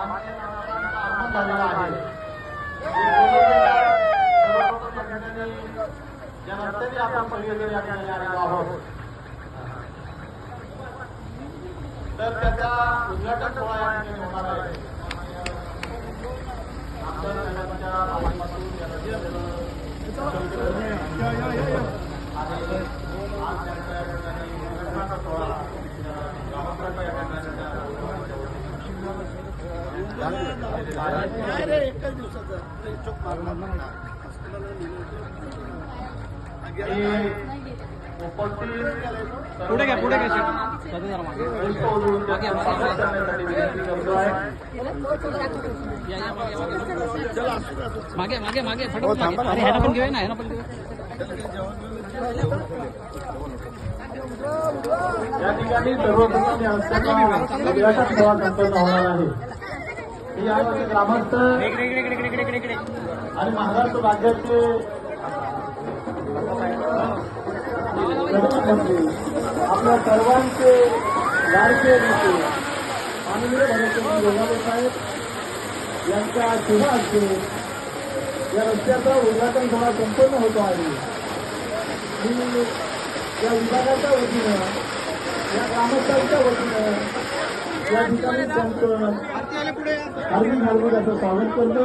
मान्य आहे या रस्त्याने आपण पहिले या ठिकाणी आलेलो आहोत तर त्याचा उद्घाटन सोहळा या ठिकाणी होणार आहे आमदार साहेबांच्या माध्यमातून या रस्त्याचं आणि आज त्यांच्या या ठिकाणी उद्घाटनाचा सोहळा ग्रामस्थांच्या या पुढे घ्या पुढे घ्या मागे मागे मागे फटाफट अरे ह्याला पण घेऊया ना ह्याला पण घेऊया. या ठिकाणी सर्वप्रथम या सगळ्या उद्घाटन संपन्न होणार आहे. हे यामध्ये ग्रामस्थ आणि महाराष्ट्र राज्याचे प्रधानमंत्री आपल्या सर्वांचे लाडके नेते माननीय भरतसिंग जोगाले साहेब यांच्या शुभ हस्ते या रस्त्याचा उद्घाटन सोहळा संपन्न होतो आहे. मी या विभागाच्या वतीनं या ग्रामस्थांच्या वतीनं या ठिकाणी त्यांचं हार्दिक हार्दिक असं स्वागत करतो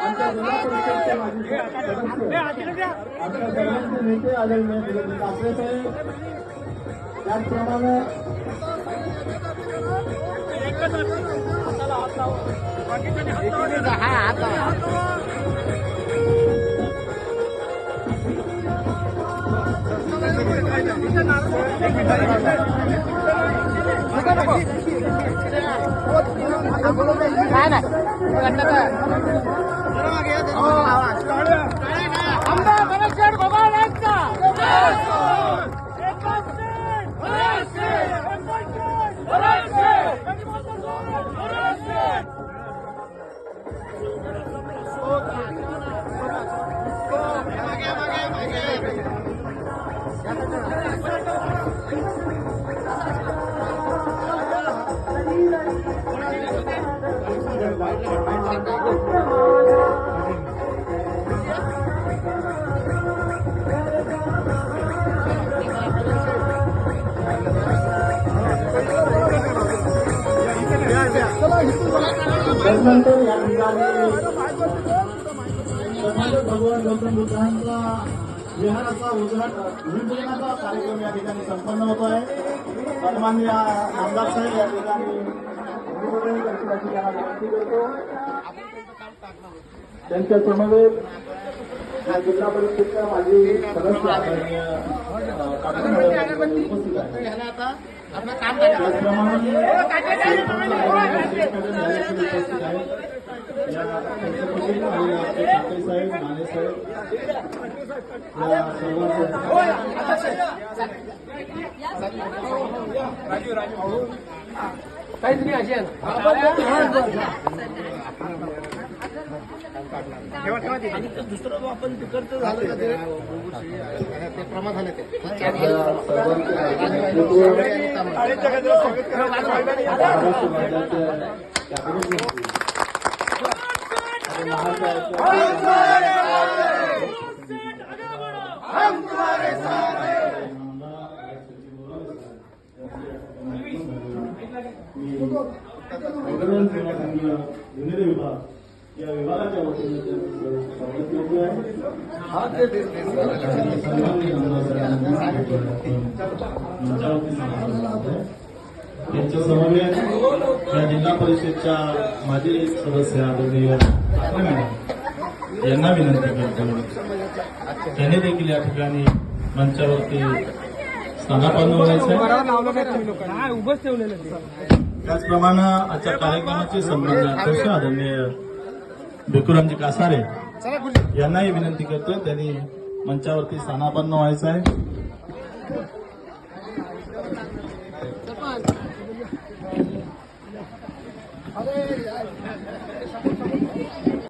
आमच्या जिल्हा परिषदचे माजी सदस्य आमच्या सर्वांचे नेते आदरणीय दिलीप कापरे साहेब त्याचप्रमाणे त्यानंतर या ठिकाणी भगवान गौतम बुद्धांचा विहाराचा उद्घाटन विपूजनाचा कार्यक्रम या ठिकाणी संपन्न होतो आहे सन्मान्य आमदार साहेब या ठिकाणी भूमिपूजन करण्याची त्यांना विनंती करतो त्यांच्या समवेत या जिल्हा परिषदेच्या माजी सदस्य आदरणीय उपस्थित आहेत त्याचप्रमाणे उपस्थित आहेत. या आणि आपले ठाकरे साहेब साहेब या आपल्या सर्वांचे नेतृत्व महाराष्ट्र राज्याच्या कॅबिनेट मंत्री आणि महाराष्ट्राच्या सेवा संघ विभाग या विभागाच्या वतीने स्वागत करतो आहे सन्माननीय आमदार साहेबांनी मंचावरती यांच्या समवेत या जिल्हा परिषदच्या माजी सदस्य आदरणीय मॅडम यांना विनंती करतो त्यांनी देखील या ठिकाणी मंचावरती स्थानापन्न व्हायचं उभंच ठेवलेलं त्याचप्रमाणे आजच्या कार्यक्रमाचे संबंध अध्यक्ष आदरणीय भिकुरामजी कासारे यांनाही विनंती करतो त्यांनी मंचावरती स्थानापन्न व्हायचं आहे अरे